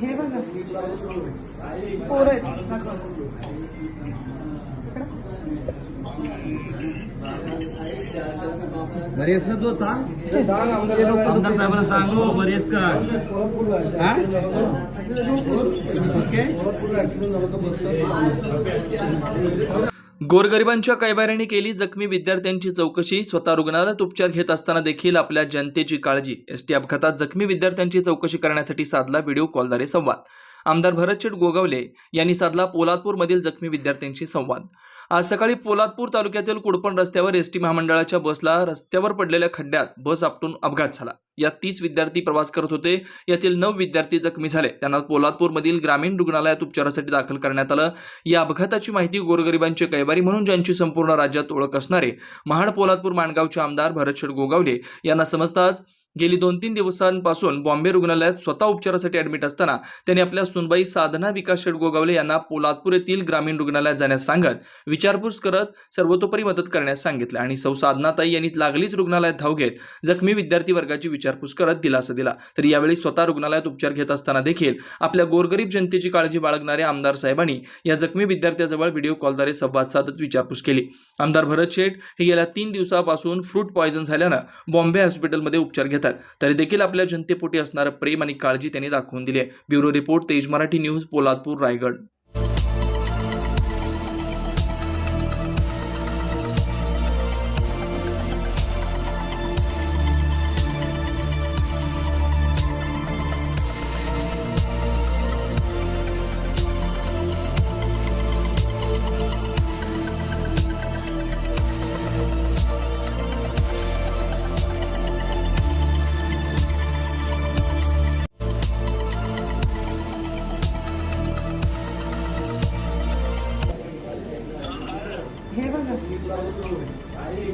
हे बघा. पोरं आहेत. दाखवा. बरी आहेस ना तू सांग आमदार साहेबांना सांग हो बरी आहेस का? हा? ओके. गोरगरिबांच्या कैवाऱ्याने केली जखमी विद्यार्थ्यांची चौकशी स्वतः रुग्णालयात उपचार घेत असताना देखील आपल्या जनतेची काळजी. एसटी अपघातात जखमी विद्यार्थ्यांची चौकशी करण्यासाठी साधला व्हिडिओ कॉलद्वारे संवाद. आमदार भरतशेठ गोगावले यांनी साधला पोलादपूरमधील जखमी विद्यार्थ्यांशी संवाद. आज सकाळी पोलादपूर तालुक्यातील कुडपण रस्त्यावर एस टी महामंडळाच्या बसला रस्त्यावर पडलेल्या खड्ड्यात बस आपटून अपघात झाला. यात तीस विद्यार्थी प्रवास करत होते. यातील नऊ विद्यार्थी जखमी झाले. त्यांना पोलादपूरमधील ग्रामीण रुग्णालयात उपचारासाठी दाखल करण्यात आलं. या अपघाताची माहिती गोरगरिबांचे कैवारी म्हणून ज्यांची संपूर्ण राज्यात ओळख असणारे महाड पोलादपूर माणगावचे आमदार भरतशेठ गोगावले यांना समजताच गेली दोन तीन दिवसांपासून बॉम्बे रुग्णालयात स्वतः उपचारासाठी ऍडमिट असताना त्यांनी आपल्या सुनबाई साधना विकास शेठ गोगावले यांना पोलादपूर येथील ग्रामीण रुग्णालयात जाण्यास सांगत विचारपूस करत सर्वतोपरी मदत करण्यास सांगितलं. आणि सौ साधनाताई यांनी लागलीच रुग्णालयात धाव घेत जखमी विद्यार्थी वर्गाची विचारपूस करत दिलासा दिला. तर यावेळी स्वतः रुग्णालयात उपचार घेत असताना देखील आपल्या गोरगरीब जनतेची काळजी बाळगणाऱ्या आमदार साहेबांनी या जखमी विद्यार्थ्याजवळ व्हिडिओ कॉलद्वारे संवाद साधत विचारपूस केली. आमदार भरत शेठ हे गेल्या तीन दिवसापासून फ्रूट पॉयझन झाल्यानं बॉम्बे हॉस्पिटलमध्ये उपचार घेतात. तरी देखील आपल्या जनतेपोटी असणारं प्रेम आणि काळजी त्यांनी दाखवून दिली आहे. ब्युरो रिपोर्ट तेज मराठी न्यूज पोलादपूर रायगड.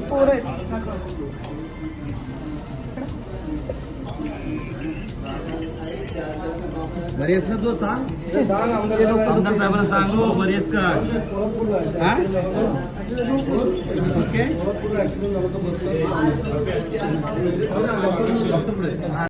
पोरं आहेत. बरी आहेस ना तू सांग आमदार साहेबांना सांग हो बरी आहेस का? हा? ओके.